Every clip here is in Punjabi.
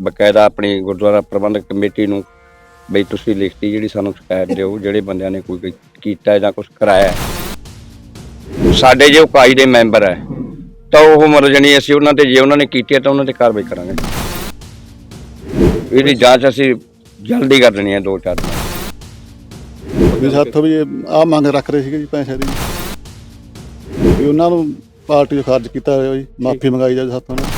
ਬਕਾਇਦਾ ਆਪਣੀ ਗੁਰਦੁਆਰਾ ਪ੍ਰਬੰਧਕ ਕਮੇਟੀ ਨੂੰ ਬਈ ਤੁਸੀਂ ਲਿਖਤੀ ਜਿਹੜੀ ਸਾਨੂੰ ਸ਼ਿਕਾਇਤ ਦਿਓ, ਜਿਹੜੇ ਬੰਦਿਆਂ ਨੇ ਕੋਈ ਕੀਤਾ ਜਾਂ ਕੁਝ ਕਰਾਇਆ ਸਾਡੇ ਜੇ ਉਕਾਈ ਦੇ ਮੈਂਬਰ ਹੈ, ਤਾਂ ਉਹ ਮਤਲਬ ਜਾਣੀ ਅਸੀਂ ਉਹਨਾਂ ਤੇ ਜੇ ਉਹਨਾਂ ਨੇ ਕੀਤੀ ਹੈ, ਤਾਂ ਉਹਨਾਂ ਤੇ ਕਾਰਵਾਈ ਕਰਾਂਗੇ। ਇਹਦੀ ਜਾਂਚ ਅਸੀਂ ਜਲਦੀ ਕਰ ਦੇਣੀ ਹੈ, ਦੋ ਚਾਰ ਦਿਨ। ਵੀ ਸਾਥੋਂ ਵੀ ਆ ਮੰਗ ਰੱਖ ਰਹੇ ਸੀਗੇ ਜੀ ਪੈਸੇ ਦੀ। ਵੀ ਉਹਨਾਂ ਨੂੰ ਪਾਰਟੀ ਤੋਂ ਖਾਰਜ ਕੀਤਾ ਹੋਇਆ ਜੀ, ਮਾਫੀ ਮੰਗਾਈ ਜਾਵੇ ਸਾਥੋਂ ਉਹਨਾਂ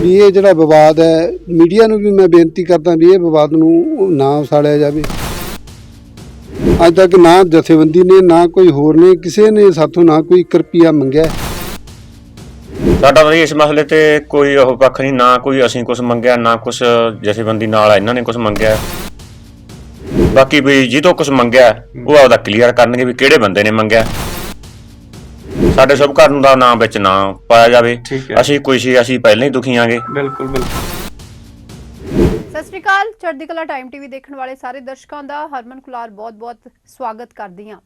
ਵੀ ਇਹ ਜਿਹੜਾ ਵਿਵਾਦ ਹੈ, ਮੀਡੀਆ ਨੂੰ ਵੀ ਮੈਂ ਬੇਨਤੀ ਕਰਦਾ ਵੀ ਇਹ ਵਿਵਾਦ ਨੂੰ ਨਾ ਉਸਾਲਿਆ ਜਾਵੇ। ਅੱਜ ਤੱਕ ਨਾ ਜਥੇਬੰਦੀ ਨੇ, ਨਾ ਕੋਈ ਹੋਰ ਨੇ, ਕਿਸੇ ਨੇ ਸਾਥੋਂ ਨਾ ਕੋਈ ਰੁਪਿਆ ਮੰਗਿਆ। ਸਾਡਾ ਤਾਂ ਇਸ ਮਸਲੇ ਤੇ ਕੋਈ ਉਹ ਪੱਖ ਨਹੀਂ, ਨਾ ਕੋਈ ਅਸੀਂ ਕੁਝ ਮੰਗਿਆ, ਨਾ ਕੁਝ ਜਥੇਬੰਦੀ ਨਾਲ ਇਹਨਾਂ ਨੇ ਕੁਝ ਮੰਗਿਆ। ਬਾਕੀ ਵੀ ਜਿਹਤੋਂ ਕੁਝ ਮੰਗਿਆ, ਉਹ ਆਪਦਾ ਕਲੀਅਰ ਕਰਨਗੇ ਵੀ ਕਿਹੜੇ ਬੰਦੇ ਨੇ ਮੰਗਿਆ। ਸਾਡੇ ਸਭ ਘਰ ਦਾ ਨਾਮ ਵਿੱਚ ਨਾ ਪਾਇਆ ਜਾਵੇ। ਠੀਕ ਹੈ। ਅਸੀਂ ਕੋਈ ਸੀ ਅਸੀਂ ਪਹਿਲਾਂ ਹੀ ਦੁਖੀ ਆਂਗੇ। ਬਿਲਕੁਲ ਬਿਲਕੁਲ। ਸਤਿ ਸ਼੍ਰੀ ਅਕਾਲ। ਚੜ੍ਹਦੀ ਕਲਾ ਟਾਈਮ ਟੀਵੀ ਦੇਖਣ ਵਾਲੇ ਸਾਰੇ ਦਰਸ਼ਕਾਂ ਦਾ ਹਰਮਨ ਕੁਲਾਰ ਬਹੁਤ-ਬਹੁਤ ਸਵਾਗਤ ਕਰਦੀ ਹਾਂ।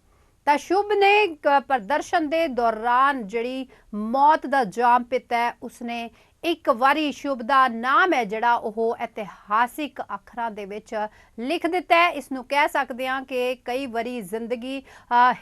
ਤਾਂ ਸ਼ੁਭ ਨੇ ਪ੍ਰਦਰਸ਼ਨ ਦੇ ਦੌਰਾਨ ਜਿਹੜੀ ਮੌਤ ਦਾ ਜਾਮ ਪਿੱਤਾ ਹੈ ਉਸਨੇ ਇੱਕ ਵਾਰੀ ਸ਼ੁਭ ਦਾ ਨਾਮ ਹੈ ਜਿਹੜਾ ਉਹ ਇਤਿਹਾਸਿਕ ਅੱਖਰਾਂ ਦੇ ਵਿੱਚ ਲਿਖ ਦਿੱਤਾ ਹੈ। ਇਸ ਨੂੰ ਕਹਿ ਸਕਦੇ ਹਾਂ ਕਿ ਕਈ ਵਾਰੀ ਜ਼ਿੰਦਗੀ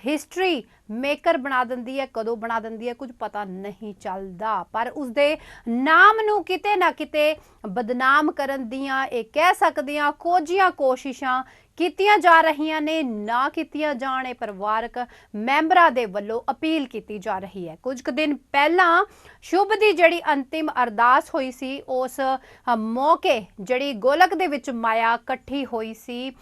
ਹਿਸਟਰੀ ਮੇਕਰ ਬਣਾ ਦਿੰਦੀ ਹੈ, ਕਦੋਂ ਬਣਾ ਦਿੰਦੀ ਹੈ, ਕੁਝ ਪਤਾ ਨਹੀਂ ਚੱਲਦਾ। ਪਰ ਉਸਦੇ ਨਾਮ ਨੂੰ ਕਿਤੇ ਨਾ ਕਿਤੇ ਬਦਨਾਮ ਕਰਨ ਦੀਆਂ ਇਹ ਕਹਿ ਸਕਦੇ ਹਾਂ ਕੋਝੀਆਂ ਕੋਸ਼ਿਸ਼ਾਂ ਕੀਤੀਆਂ ਜਾ ਰਹੀਆਂ ਨੇ, ਨਾ ਕੀਤੀਆਂ ਜਾਣ ਪਰਿਵਾਰਕ ਮੈਂਬਰਾਂ ਦੇ ਵੱਲੋਂ ਅਪੀਲ ਕੀਤੀ ਜਾ ਰਹੀ ਹੈ। ਕੁਝ ਕੁ ਦਿਨ ਪਹਿਲਾਂ ਸ਼ੁਭ ਦੀ ਜਿਹੜੀ ਅੰਤਿਮ ਅਰਦਾਸ ਹੋਈ ਸੀ, ਉਸ ਮੌਕੇ ਜਿਹੜੀ ਗੋਲਕ ਦੇ ਵਿੱਚ ਮਾਇਆ ਇਕੱਠੀ ਹੋਈ ਸੀ।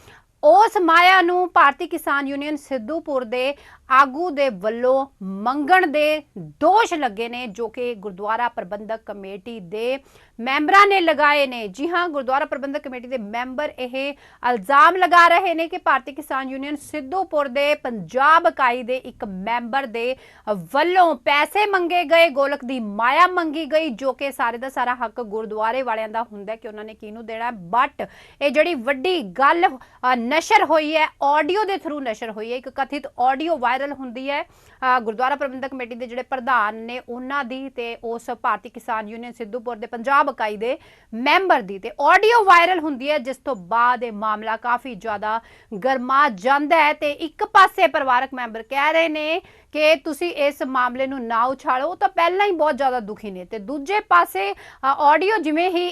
ਉਸ ਮਾਇਆ ਨੂੰ ਭਾਰਤੀ ਕਿਸਾਨ ਯੂਨੀਅਨ ਸਿੱਧੂਪੁਰ ਦੇ ਆਗੂ ਦੇ ਵੱਲੋਂ ਮੰਗਣ ਦੇ ਦੋਸ਼ ਲੱਗੇ ਨੇ, ਜੋ ਕਿ ਗੁਰਦੁਆਰਾ ਪ੍ਰਬੰਧਕ ਕਮੇਟੀ ਦੇ ਮੈਂਬਰਾਂ ਨੇ ਲਗਾਏ ਨੇ। ਜੀ ਹਾਂ, ਗੁਰਦੁਆਰਾ ਪ੍ਰਬੰਧਕ ਕਮੇਟੀ ਦੇ ਮੈਂਬਰ ਇਹ ਇਲਜ਼ਾਮ ਲਗਾ ਰਹੇ ਨੇ ਕਿ ਭਾਰਤੀ ਕਿਸਾਨ ਯੂਨੀਅਨ ਸਿੱਧੂਪੁਰ ਦੇ ਪੰਜਾਬ ਇਕਾਈ ਦੇ ਇੱਕ ਮੈਂਬਰ ਦੇ ਵੱਲੋਂ ਪੈਸੇ ਮੰਗੇ ਗਏ। ਗੋਲਕ ਦੀ ਮਾਇਆ ਮੰਗੀ ਗਈ, ਜੋ ਕਿ ਸਾਰੇ ਦਾ ਸਾਰਾ ਹੱਕ ਗੁਰਦੁਆਰੇ ਵਾਲਿਆਂ ਦਾ ਹੁੰਦਾ ਕਿ ਉਹਨਾਂ ਨੇ ਕਿਹਨੂੰ ਦੇਣਾ ਬਟ ਇਹ ਜਿਹੜੀ ਵੱਡੀ ਗੱਲ ਨਸ਼ਰ ਹੋਈ ਹੈ, ਆਡੀਓ ਦੇ ਥਰੂ ਨਸ਼ਰ ਹੋਈ ਹੈ। ਇੱਕ ਕਥਿਤ ਆਡੀਓ ਵਾਇਰਲ ਹੁੰਦੀ ਹੈ। ਗੁਰਦੁਆਰਾ ਪ੍ਰਬੰਧਕ ਕਮੇਟੀ ਦੇ ਜਿਹੜੇ ਪ੍ਰਧਾਨ ਨੇ ਉਹਨਾਂ ਦੀ ਤੇ ਉਸ ਭਾਰਤੀ ਕਿਸਾਨ ਯੂਨੀਅਨ ਸਿੱਧੂਪੁਰ ਦੇ ਪੰਜਾਬ ਇਕਾਈ ਦੇ ਮੈਂਬਰ ਦੀ ਤੇ ਆਡੀਓ ਵਾਇਰਲ ਹੁੰਦੀ ਹੈ, ਜਿਸ ਤੋਂ ਬਾਅਦ ਇਹ ਮਾਮਲਾ ਕਾਫੀ ਜ਼ਿਆਦਾ ਗਰਮਾ ਜਾਂਦਾ ਹੈ ਤੇ ਇੱਕ ਪਾਸੇ ਪਰਿਵਾਰਕ ਮੈਂਬਰ ਕਹਿ ਰਹੇ ਨੇ ਕਿ ਤੁਸੀਂ ਇਸ ਮਾਮਲੇ ਨੂੰ ਨਾ ਉਛਾਲੋ, ਉਹ ਤਾਂ ਪਹਿਲਾਂ ਹੀ ਬਹੁਤ ਜ਼ਿਆਦਾ ਦੁਖੀ ਨੇ ਤੇ ਦੂਜੇ ਪਾਸੇ ਆਡੀਓ ਜਿਵੇਂ ਹੀ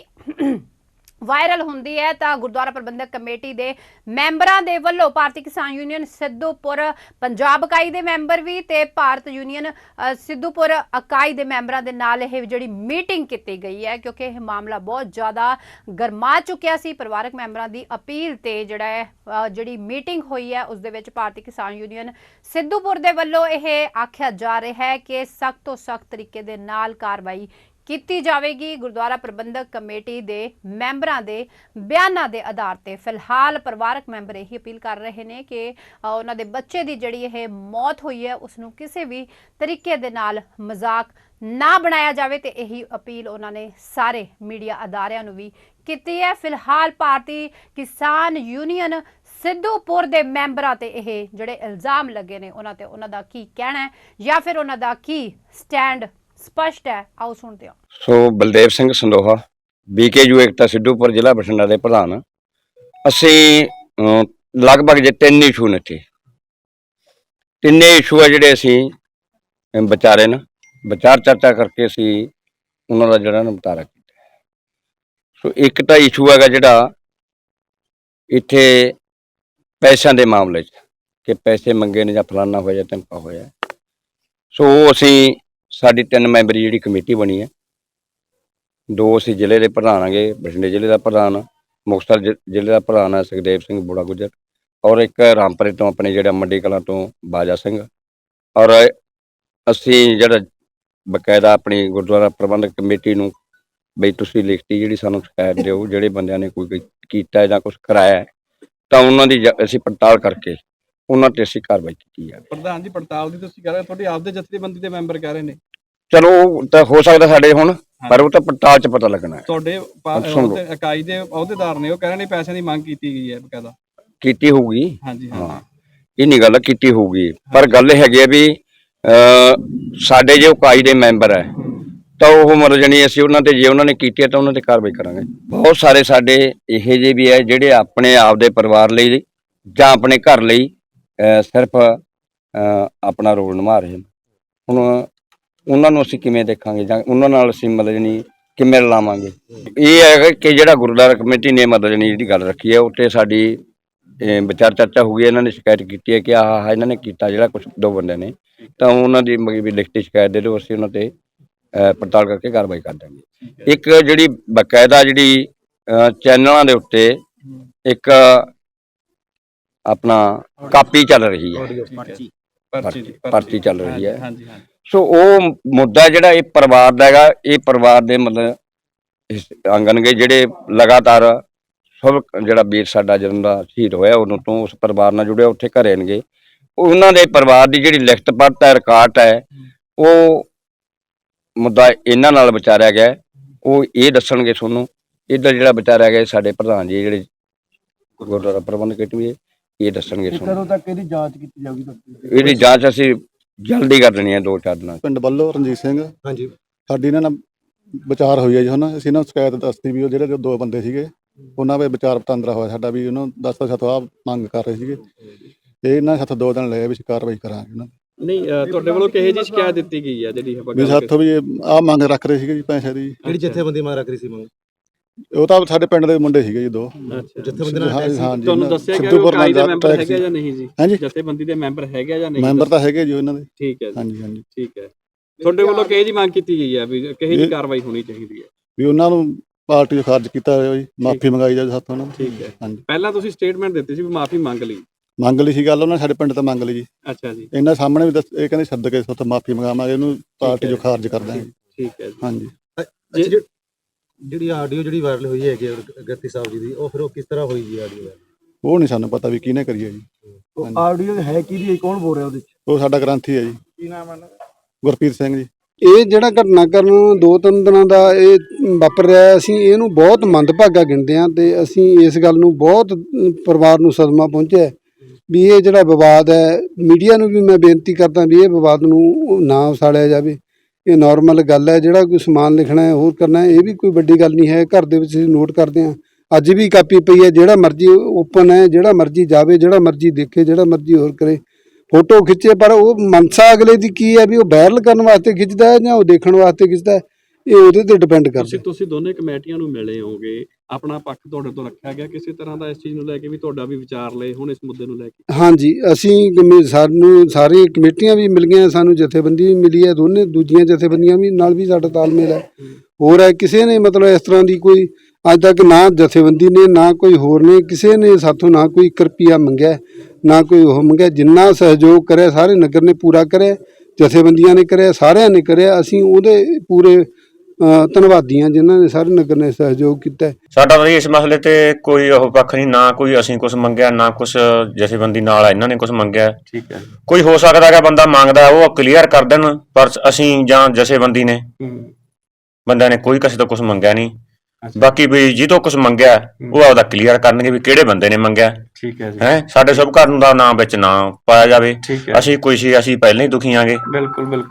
ਵਾਇਰਲ ਹੁੰਦੀ ਹੈ ਤਾਂ ਗੁਰਦੁਆਰਾ ਪ੍ਰਬੰਧਕ ਕਮੇਟੀ ਦੇ ਮੈਂਬਰਾਂ ਦੇ ਵੱਲੋਂ ਭਾਰਤੀ ਕਿਸਾਨ ਯੂਨੀਅਨ ਸਿੱਧੂਪੁਰ, ਪੰਜਾਬ ਇਕਾਈ ਦੇ ਮੈਂਬਰ ਵੀ ਤੇ ਭਾਰਤ ਯੂਨੀਅਨ ਸਿੱਧੂਪੁਰ ਇਕਾਈ ਦੇ ਮੈਂਬਰਾਂ ਦੇ ਨਾਲ ਇਹ ਜਿਹੜੀ ਮੀਟਿੰਗ ਕੀਤੀ ਗਈ ਹੈ, ਕਿਉਂਕਿ ਇਹ ਮਾਮਲਾ ਬਹੁਤ ਜ਼ਿਆਦਾ ਗਰਮਾ ਚੁੱਕਿਆ ਸੀ। ਪਰਿਵਾਰਕ ਮੈਂਬਰਾਂ ਦੀ ਅਪੀਲ ਤੇ ਜਿਹੜਾ ਹੈ ਜਿਹੜੀ ਮੀਟਿੰਗ ਹੋਈ ਹੈ, ਉਸ ਦੇ ਵਿੱਚ ਭਾਰਤੀ ਕਿਸਾਨ ਯੂਨੀਅਨ ਸਿੱਧੂਪੁਰ ਦੇ ਵੱਲੋਂ ਇਹ ਆਖਿਆ ਜਾ ਰਿਹਾ ਹੈ ਕਿ ਸਖਤ ਤੋਂ ਸਖਤ ਤਰੀਕੇ ਦੇ ਨਾਲ ਕਾਰਵਾਈ ਕੀਤੀ ਜਾਵੇਗੀ। ਗੁਰਦੁਆਰਾ ਪ੍ਰਬੰਧਕ ਕਮੇਟੀ ਦੇ ਮੈਂਬਰਾਂ ਦੇ ਬਿਆਨਾਂ ਦੇ ਆਧਾਰ ਤੇ ਫਿਲਹਾਲ ਪਰਿਵਾਰਕ ਮੈਂਬਰ ਇਹੀ ਅਪੀਲ ਕਰ ਰਹੇ ਨੇ ਕਿ ਉਹਨਾਂ ਦੇ ਬੱਚੇ ਦੀ ਜਿਹੜੀ ਇਹ ਮੌਤ ਹੋਈ ਹੈ ਉਸ ਨੂੰ ਕਿਸੇ ਵੀ ਤਰੀਕੇ ਦੇ ਨਾਲ ਮਜ਼ਾਕ ਨਾ ਬਣਾਇਆ ਜਾਵੇ ਤੇ ਇਹੀ ਅਪੀਲ ਉਹਨਾਂ ਨੇ ਸਾਰੇ ਮੀਡੀਆ ਅਦਾਰਿਆਂ ਨੂੰ ਵੀ ਕੀਤੀ ਹੈ। ਫਿਲਹਾਲ ਭਾਰਤੀ ਕਿਸਾਨ ਯੂਨੀਅਨ ਸਿੱਧੂਪੁਰ ਦੇ ਮੈਂਬਰਾਂ ਤੇ ਇਹ ਜਿਹੜੇ ਇਲਜ਼ਾਮ ਲੱਗੇ ਨੇ, ਉਹਨਾਂ ਤੇ ਉਹਨਾਂ ਦਾ ਕੀ ਕਹਿਣਾ ਹੈ ਜਾਂ ਫਿਰ ਉਹਨਾਂ ਦਾ ਕੀ ਸਟੈਂਡ ਸਪਸ਼ਟ ਹੈ। ਆਓ ਸੁਣਦੇ ਹਾਂ। ਸੋ ਬਲਦੇਵ ਸਿੰਘ ਸੰਦੋਹਾ ਬੀਕੇਯੂ ਏਕਤਾ ਸਿੱਧੂਪੁਰ ਜ਼ਿਲ੍ਹਾ ਬਠਿੰਡਾ ਦੇ ਪ੍ਰਧਾਨ। ਅਸੀਂ ਲਗਭਗ ਜੇ ਤਿੰਨ ਇਸ਼ੂ ਨੇ ਇੱਥੇ। ਤਿੰਨੇ ਇਸ਼ੂ ਆ ਜਿਹੜੇ ਅਸੀਂ ਵਿਚਾਰੇ ਨਾ। ਵਿਚਾਰ ਚਰਚਾ ਕਰਕੇ ਅਸੀਂ ਉਹਨਾਂ ਦਾ ਜਿਹੜਾ ਨਿਪਟਾਰਾ ਕੀਤਾ ਸੋ ਇੱਕ ਤਾਂ ਇਸ਼ੂ ਹੈਗਾ ਜਿਹੜਾ ਇੱਥੇ ਪੈਸਿਆਂ ਦੇ ਮਾਮਲੇ 'ਚ, ਕਿ ਪੈਸੇ ਮੰਗੇ ਨੇ ਜਾਂ ਫਲਾਨਾ ਹੋਇਆ ਜਾਂ ਧਮਕਾ ਹੋਇਆ। ਸੋ ਉਹ ਅਸੀਂ ਸਾਡੀ ਤਿੰਨ ਮੈਂਬਰੀ ਜਿਹੜੀ ਕਮੇਟੀ ਬਣੀ ਹੈ। ਦੋ ਅਸੀਂ ਜ਼ਿਲ੍ਹੇ ਦੇ ਪ੍ਰਧਾਨ ਆਂਗੇ ਬਠਿੰਡੇ ਜ਼ਿਲ੍ਹੇ ਦਾ ਪ੍ਰਧਾਨ ਮੁਕਤਸਰ ਜ਼ਿ- ਜ਼ਿਲ੍ਹੇ ਦਾ ਪ੍ਰਧਾਨ ਹੈ ਸੁਖਦੇਵ ਸਿੰਘ ਬੋੜਾ ਗੁਜਰ ਔਰ ਇੱਕ ਰਾਮਪੁਰੇ ਤੋਂ ਆਪਣੇ ਜਿਹੜਾ ਮੰਡੀ ਕਲਾਂ ਤੋਂ ਬਾਜਾ ਸਿੰਘ। ਔਰ ਅਸੀਂ ਜਿਹੜਾ ਬਕਾਇਦਾ ਆਪਣੀ ਗੁਰਦੁਆਰਾ ਪ੍ਰਬੰਧਕ ਕਮੇਟੀ ਨੂੰ ਬਈ ਤੁਸੀਂ ਲਿਖਤੀ ਜਿਹੜੀ ਸਾਨੂੰ ਸ਼ਿਕਾਇਤ ਦਿਓ ਜਿਹੜੇ ਬੰਦਿਆਂ ਨੇ ਕੋਈ ਕੋਈ ਕੀਤਾ ਹੈ ਜਾਂ ਕੁਝ ਕਰਾਇਆ ਹੈ, ਤਾਂ ਉਹਨਾਂ ਦੀ ਜ- ਅਸੀਂ ਪੜਤਾਲ ਕਰਕੇ ਉਹਨਾਂ ਤੇ ਅਸੀਂ ਕਾਰਵਾਈ ਕੀਤੀ ਹੈ ਪ੍ਰਧਾਨ ਜੀ ਪੜਤਾਲ ਦੀ ਤੁਸੀਂ ਕਹਿ ਰਹੇ ਹੋ, ਤੁਹਾਡੀ ਆਪਦੇ ਜਥੇਬੰਦੀ ਦੇ ਮੈਂਬਰ ਕਹਿ ਰਹੇ ਨੇ। ਚਲੋ ਉਹ ਤਾਂ ਹੋ ਸਕਦਾ ਸਾਡੇ ਹੁਣ ਪਰ ਉਹ ਤਾਂ ਪੜਤਾਲ 'ਚ ਪਤਾ ਲੱਗਣਾ ਹੈ। ਤੁਹਾਡੇ ਪਾ-। ਉਹਦੇ ਇਕਾਈ ਦੇ ਅਹੁਦੇਦਾਰ ਨੇ ਉਹ ਕਹਿ ਰਹੇ ਨੇ ਪੈਸਿਆਂ ਦੀ ਮੰਗ ਕੀਤੀ ਗਈ ਹੈ ਬਕਾਇਦਾ। ਕੀਤੀ ਹੋਊਗੀ? ਹਾਂਜੀ ਹਾਂ ਹਾਂ। ਇਹ ਨਹੀਂ ਗੱਲ ਕੀਤੀ ਹੋਊਗੀ। ਪਰ ਗੱਲ ਇਹ ਹੈਗੀ ਆ ਵੀ ਸਾਡੇ ਜੇ ਉਕਾਈ ਦੇ ਮੈਂਬਰ ਹੈ ਤਾਂ ਉਹ ਮਤਲਬ ਜਾਣੀ ਅਸੀਂ ਉਹਨਾਂ ਤੇ ਜੇ ਉਹਨਾਂ ਨੇ ਕੀਤੀ ਹੈ ਤਾਂ ਉਹਨਾਂ ਤੇ ਕਾਰਵਾਈ ਕਰਾਂਗੇ। ਬਹੁਤ ਸਾਰੇ ਸਾਡੇ ਇਹੋ ਜਿਹੇ ਵੀ ਹੈ ਜਿਹੜੇ ਆਪਣੇ ਆਪ ਦੇ ਪਰਿਵਾਰ ਲਈ ਜਾਂ ਆਪਣੇ ਘਰ ਲਈ ਅਹ, ਸਿਰਫ ਅਹ, ਆਪਣਾ ਰੋਲ ਨਿਭਾ ਰਹੇ ਨੇ। ਹੁਣ ਉਹਨਾਂ ਨੂੰ ਅਸੀਂ ਕਿਵੇਂ ਦੇਖਾਂਗੇ ਜਾਂ ਉਹਨਾਂ ਨਾਲ ਅਸੀਂ ਮਤਲਬ ਜਾਣੀ ਕਿਵੇਂ ਲਾਵਾਂਗੇ ਇਹ ਹੈ ਕਿ ਜਿਹੜਾ ਗੁਰਦੁਆਰਾ ਕਮੇਟੀ ਨੇ ਮਤਲਬ ਜਾਣੀ ਜਿਹੜੀ ਗੱਲ ਰੱਖੀ ਹੈ ਉੱਤੇ ਸਾਡੀ ਵਿਚਾਰ ਚਰਚਾ ਹੋ ਗਈ। ਇਹਨਾਂ ਨੇ ਸ਼ਿਕਾਇਤ ਕੀਤੀ ਹੈ ਕਿ ਆਹ ਆਹ ਇਹਨਾਂ ਨੇ ਕੀਤਾ ਜਿਹੜਾ ਕੁਝ ਦੋ ਬੰਦੇ ਨੇ। ਤਾਂ ਉਹਨਾਂ ਦੀ ਵੀ ਲਿਖਤੀ ਸ਼ਿਕਾਇਤ ਦੇ ਦਿਓ ਅਸੀਂ ਉਹਨਾਂ ਤੇ ਪੜਤਾਲ ਕਰਕੇ ਕਾਰਵਾਈ ਕਰ ਦਾਂਗੇ ਇੱਕ ਜਿਹੜੀ ਬਕਾਇਦਾ ਜਿਹੜੀ ਚੈਨਲਾਂ ਦੇ ਉੱਤੇ ਇੱਕ ਆਪਣਾ ਕਾਪੀ ਚੱਲ ਰਹੀ ਹੈ। ਪਰਚੀ ਪਰਚੀ। ਪਰਚੀ ਚੱਲ ਰਹੀ ਹੈ। ਹਾਂਜੀ ਹਾਂਜੀ। ਸੋ ਉਹ ਮੁੱਦਾ ਜਿਹੜਾ ਇਹ ਪਰਿਵਾਰ ਦਾ ਹੈਗਾ ਇਹ ਪਰਿਵਾਰ ਦੇ ਮਤਲਬ ਆਂਗਨਗੇ ਜਿਹੜੇ ਲਗਾਤਾਰ ਸਭ ਜਿਹੜਾ ਵੀਰ ਸਾਡਾ ਜਦੋਂ ਦਾ ਸ਼ਹੀਦ ਹੋਇਆ ਉਦੋਂ ਤੋਂ ਉਸ ਪਰਿਵਾਰ ਨਾਲ ਜੁੜਿਆ ਉੱਥੇ ਘਰੇ ਨੇਗੇ। ਉਹਨਾਂ ਦੇ ਪਰਿਵਾਰ ਦੀ ਜਿਹੜੀ ਲਿਖਤ ਪੜਤ ਹੈ ਰਿਕਾਰਡ ਹੈ ਉਹ ਮੁੱਦਾ ਇਹਨਾਂ ਨਾਲ ਵਿਚਾਰਿਆ ਗਿਆ। ਉਹ ਇਹ ਦੱਸਣਗੇ ਤੁਹਾਨੂੰ ਇੱਧਰ ਜਿਹੜਾ ਵਿਚਾਰਿਆ ਗਿਆ ਸਾਡੇ ਪ੍ਰਧਾਨ ਜੀ ਜਿਹੜੇ ਗੁਰਦੁਆਰਾ ਪ੍ਰਬੰਧਕ ਕਮੇਟੀ ਇਹ ਦੱਸਣਗੇ ਤੁਹਾਨੂੰ। ਤੱਕ ਇਹਦੀ ਜਾਂਚ ਕੀਤੀ ਜਾਊਗੀ ਇਹਦੀ ਜਾਂਚ ਅਸੀਂ ਜਲਦੀ ਕਰ ਦੇਣੀ ਹੈ ਦੋ ਚਾਰ ਦਿਨਾਂ 'ਚ। ਪਿੰਡ ਵੱਲੋਂ ਰਣਜੀਤ ਸਿੰਘ। ਹਾਂਜੀ। ਸਾਡੀ ਇਹਨਾਂ ਨਾਲ ਵਿਚਾਰ ਹੋਈ ਹੈ ਜੀ ਹੁਣ। ਅਸੀਂ ਇਹਨਾਂ ਨੂੰ ਸ਼ਿਕਾਇਤ ਦੱਸਤੀ ਵੀ ਉਹ ਜਿਹੜੇ ਦੋ ਬੰਦੇ ਸੀਗੇ ਉਹਨਾਂ ਦੇ ਵਿਚਾਰ ਵਟਾਂਦਰਾ ਹੋਇਆ ਸਾਡਾ ਵੀ ਉਹਨਾਂ ਦਸ ਸਾਥੋਂ ਆਹ ਮੰਗ ਕਰ ਰਹੇ ਸੀਗੇ। ਤੇ ਇਹਨਾਂ ਸਾਥੋਂ ਦੋ ਦਿਨ ਲਏ ਵੀ ਅਸੀਂ ਕਾਰਵਾਈ ਕਰਾਂਗੇ ਉਹਨਾਂ ਤੇ। ਨਹੀਂ ਤੁਹਾਡੇ ਵੱਲੋਂ ਕਿਹੇ ਜੀ ਸ਼ਿਕਾਇਤ ਦਿੱਤੀ ਗਈ ਹੈ ਜਿਹੜੀ ਆਪਾਂ ਵੀ ਗੱਲ ਸਾਥੋਂ ਵੀ ਆਹ ਮੰਗ ਰੱਖ ਰਹੇ ਸੀਗੇ ਜੀ ਪੈਸੇ ਦੀ। ਕਿਹੜੀ ਜਥੇਬੰਦੀ ਮੰਗ ਰੱਖ ਰਹੀ ਸੀ ਮੰਗ? ਉਹ ਤਾਂ ਸਾਡੇ ਪਿੰਡ ਦੇ ਮੁੰਡੇ ਸੀਗੇ ਜੀ ਦੋ। ਅੱਛਾ। ਜਥੇਬੰਦੀ ਨਾਲ ਹਾਂ ਅਟੈਚ ਸੀ। ਹਾਂ ਜੀ। ਤੁਹਾਨੂੰ ਦੱਸਿਆ ਗਿਆ ਉਹ ਕਾਈ ਦੇ ਮੈਂਬਰ ਟੈਕ ਹੈਗੇ ਸੀ। ਜਾਂ ਨਹੀਂ ਜੀ? ਹਾਂਜੀ ਜਥੇਬੰਦੀ ਦੇ ਮੈਂਬਰ ਹੈਗੇ ਜਾਂ ਨਹੀਂ? ਮੈਂਬਰ ਤਾਂ ਹੈਗੇ ਜੀ ਉਹਨਾਂ ਦੇ। ਠੀਕ ਹੈ ਜੀ। ਹਾਂਜੀ ਹਾਂਜੀ। ਠੀਕ ਹੈ। ਤੁਹਾਡੇ ਵੱਲੋਂ ਕਿਹੇ ਜੀ ਮੰਗ ਕੀਤੀ ਗਈ ਹੈ ਵੀ ਕਿਹੇ ਜੀ ਇਹ- ਕਾਰਵਾਈ ਹੋਣੀ ਚਾਹੀਦੀ ਹੈ? ਵੀ ਉਹਨਾਂ ਨੂੰ ਪਾਰਟੀ ਤੋਂ ਖਾਰਜ ਕੀਤਾ ਹੋਇਆ ਜੀ। ਮਾਫੀ ਮੰਗਾਈ ਜਾਵੇ ਸਾਥੋਂ ਉਹਨਾਂ ਨੂੰ ਠੀਕ ਹੈ। ਹਾਂਜੀ। ਪਹਿਲਾਂ ਤੁਸੀਂ ਸਟੇਟਮੈਂਟ ਦਿੱਤੀ ਸੀ ਵੀ ਮਾਫੀ ਮੰਗ ਲਈ। ਮੰਗ ਲਈ ਸੀ ਗੱਲ ਉਹਨਾਂ ਨੇ ਸਾਡੇ ਪਿੰਡ ਤੋਂ ਮੰਗ ਲਈ ਜੀ। ਅੱਛਾ ਜੀ। ਇਹਨਾਂ ਸਾਹਮਣੇ ਵੀ ਦੱਸ ਇਹ ਕਹਿੰਦੇ ਸੱਦ ਕੇ ਸਾਥੋਂ ਮਾਫੀ ਮੰਗਾਵਾਂਗੇ ਇਹਨੂੰ ਪਾਰਟੀ ਤੋਂ ਖਾਰਜ ਕਰ ਦਾਂਗੇ। ਠੀਕ ਹੈ ਜੀ। ਹਾਂਜੀ। ਜਿਹੜੀ- ਜਿਹੜੀ ਆਡੀਓ ਜਿਹੜੀ ਵਾਇਰਲ ਹੋਈ ਹੈਗੀ ਹੈ ਗੱਤੀ ਸਾਹਿਬ ਜੀ ਦੀ ਉਹ ਫਿਰ ਉਹ ਕਿਸ ਤਰ੍ਹਾਂ ਹੋਈ ਜੀ ਆਡੀਓ ਉਹ ਨਹੀਂ ਸਾਨੂੰ ਪਤਾ ਵੀ ਕਿਹਨੇ ਕਰੀ ਹੈ ਜੀ। ਹਾਂਜੀ। ਆਡੀਓ ਹੈ ਕਿਹਦੀ ਹੈ ਕੌਣ ਬੋਲ ਰਿਹਾ ਉਹਦੇ ਚ? ਉਹ ਸਾਡਾ ਗ੍ਰੰਥੀ ਹੈ ਜੀ। ਕੀ ਨਾਮ ਹੈ ਗੁਰਪ੍ਰੀਤ ਸਿੰਘ ਜੀ। ਇਹ ਜਿਹੜਾ ਘਟਨਾਕ੍ਰਮ ਦੋ ਤਿੰਨ ਦਿਨਾਂ ਦਾ ਇਹ ਵਾਪਰ ਰਿਹਾ ਹੈ, ਅਸੀਂ ਇਹਨੂੰ ਬਹੁਤ ਮੰਦਭਾਗਾ ਗਿਣਦੇ ਹਾਂ ਤੇ ਅਸੀਂ ਇਸ ਗੱਲ ਨੂੰ ਬਹੁਤ ਪਰਿਵਾਰ ਨੂੰ ਸਦਮਾ ਪਹੁੰਚਿਆ ਵੀ ਇਹ ਜਿਹੜਾ ਵਿਵਾਦ ਹੈ ਮੀਡੀਆ ਨੂੰ ਵੀ ਮੈਂ ਬੇਨਤੀ ਕਰਦਾ ਵੀ ਇਹ ਵਿਵਾਦ ਨੂੰ ਨਾ ਉਸਾਲਿਆ ਜਾਵੇ। ਇਹ ਨਾਰਮਲ ਗੱਲ ਹੈ, ਜਿਹੜਾ ਕੋਈ ਸਮਾਨ ਲਿਖਣਾ ਹੈ, ਹੋਰ ਕਰਨਾ ਹੈ, ਇਹ ਵੀ ਕੋਈ ਵੱਡੀ ਗੱਲ ਨਹੀਂ ਹੈ, ਘਰ ਦੇ ਵਿੱਚ ਅਸੀਂ ਨੋਟ ਕਰਦੇ ਹਾਂ। ਅੱਜ ਵੀ ਕਾਪੀ ਪਈ ਹੈ, ਜਿਹੜਾ ਮਰਜ਼ੀ ਓਪਨ ਹੈ, ਜਿਹੜਾ ਮਰਜ਼ੀ ਜਾਵੇ, ਜਿਹੜਾ ਮਰਜ਼ੀ ਦੇਖੇ, ਜਿਹੜਾ ਮਰਜ਼ੀ ਹੋਰ ਕਰੇ। ਫੋਟੋ ਖਿੱਚੇ, ਪਰ ਉਹ ਮਨਸਾ ਅਗਲੇ ਦੀ ਕੀ ਹੈ ਵੀ ਉਹ ਵਾਇਰਲ ਕਰਨ ਵਾਸਤੇ ਖਿੱਚਦਾ ਹੈ ਜਾਂ ਉਹ ਦੇਖਣ ਵਾਸਤੇ ਖਿੱਚਦਾ ਹੈ? ਇਹ ਉਹਦੇ ਤੇ ਡਿਪੈਂਡ ਕਰਦਾ ਤੁਸੀਂ ਤੁਸੀਂ ਦੋਨੇ ਕਮੇਟੀਆਂ ਨੂੰ ਮਿਲੇ ਹੋਗੇ ਆਪਣਾ ਪੱਖ ਤੁਹਾਡੇ ਤੋਂ ਰੱਖਿਆ ਗਿਆ ਕਿਸੇ ਤਰ੍ਹਾਂ ਦਾ ਇਸ ਚੀਜ਼ ਨੂੰ ਲੈ ਕੇ ਵੀ ਤੁਹਾਡਾ ਵੀ ਵਿਚਾਰ ਲਏ ਹੁਣ ਇਸ ਮੁੱਦੇ ਨੂੰ ਲੈ ਕੇ? ਹਾਂਜੀ ਅਸੀਂ ਸਾਨੂੰ ਸਾਰੀ ਕਮੇਟੀਆਂ ਵੀ ਮਿਲ ਗਈਆਂ ਸਾਨੂੰ ਜਥੇਬੰਦੀ ਵੀ ਮਿਲੀ ਹੈ ਦੋਨੇ ਦੂਜੀਆਂ ਜਥੇਬੰਦੀਆਂ ਵੀ ਨਾਲ ਵੀ ਸਾਡਾ ਤਾਲਮੇਲ ਹੈ। ਹੋਰ ਹੈ ਕਿਸੇ ਨੇ ਮਤਲਬ ਇਸ ਤਰ੍ਹਾਂ ਦੀ ਕੋਈ ਅੱਜ ਤੱਕ ਨਾ ਜਥੇਬੰਦੀ ਨੇ ਨਾ ਕੋਈ ਹੋਰ ਨੇ ਕਿਸੇ ਨੇ ਸਾਥੋਂ ਨਾ ਕੋਈ 1 ਰੁਪਿਆ ਮੰਗਿਆ ਨਾ ਕੋਈ ਉਹ ਮੰਗਿਆ ਜਿੰਨਾ ਸਹਿਯੋਗ ਕਰਿਆ ਸਾਰੇ ਨਗਰ ਨੇ ਪੂਰਾ ਕਰਿਆ ਜਥੇਬੰਦੀਆਂ ਨੇ ਕਰਿਆ ਸਾਰਿਆਂ ਨੇ ਕਰਿਆ ਅਸੀਂ ਉਹਦੇ ਪੂਰੇ ਧੰਨਵਾਦੀ ਜਿਨ੍ਹਾਂ ਨੇ ਸਾਰੇ ਨਗਰ ਨੇ ਸਹਿਯੋਗ ਕੀਤਾ। ਸਾਡਾ ਤਾਂ ਜੀ ਇਸ ਮਸਲੇ ਤੇ ਕੋਈ ਉਹ ਪੱਖ ਨਹੀਂ ਨਾ ਕੋਈ ਅਸੀਂ ਕੁਝ ਮੰਗਿਆ ਨਾ ਕੁਝ ਜਥੇਬੰਦੀ ਨਾਲ ਇਹਨਾਂ ਨੇ ਕੁਝ ਮੰਗਿਆ। ਠੀਕ ਹੈ। ਕੋਈ ਹੋ ਸਕਦਾ ਕਿ ਬੰਦਾ ਮੰਗਦਾ ਉਹ ਕਲੀਅਰ ਕਰ ਦੇਣ ਪਰ ਅਸੀਂ ਜਾਂ ਜਥੇਬੰਦੀ ਨੇ ਬੰਦਿਆਂ ਨੇ ਕੋਈ ਕਿਸੇ ਤੋਂ ਕੁਝ ਮੰਗਿਆ ਨਹੀਂ। ਬਾਕੀ ਵੀ ਜੀ ਤੋਂ ਕੁਝ ਮੰਗਿਆ ਉਹ ਆਪਦਾ ਕਲੀਅਰ ਕਰਨਗੇ ਵੀ ਕਿਹੜੇ ਬੰਦੇ ਨੇ ਮੰਗਿਆ। ਠੀਕ ਹੈ ਜੀ। ਹੈ ਸਾਡੇ ਸਭ ਘਰ ਦਾ ਨਾਮ ਵਿੱਚ ਨਾ ਪਾਇਆ ਜਾਵੇ। ਅਸੀਂ ਕੋਈ ਸੀ ਅਸੀਂ ਪਹਿਲਾਂ ਹੀ ਦੁਖੀਆਂਗੇ ਬਿਲਕੁਲ ਬਿਲਕੁਲ।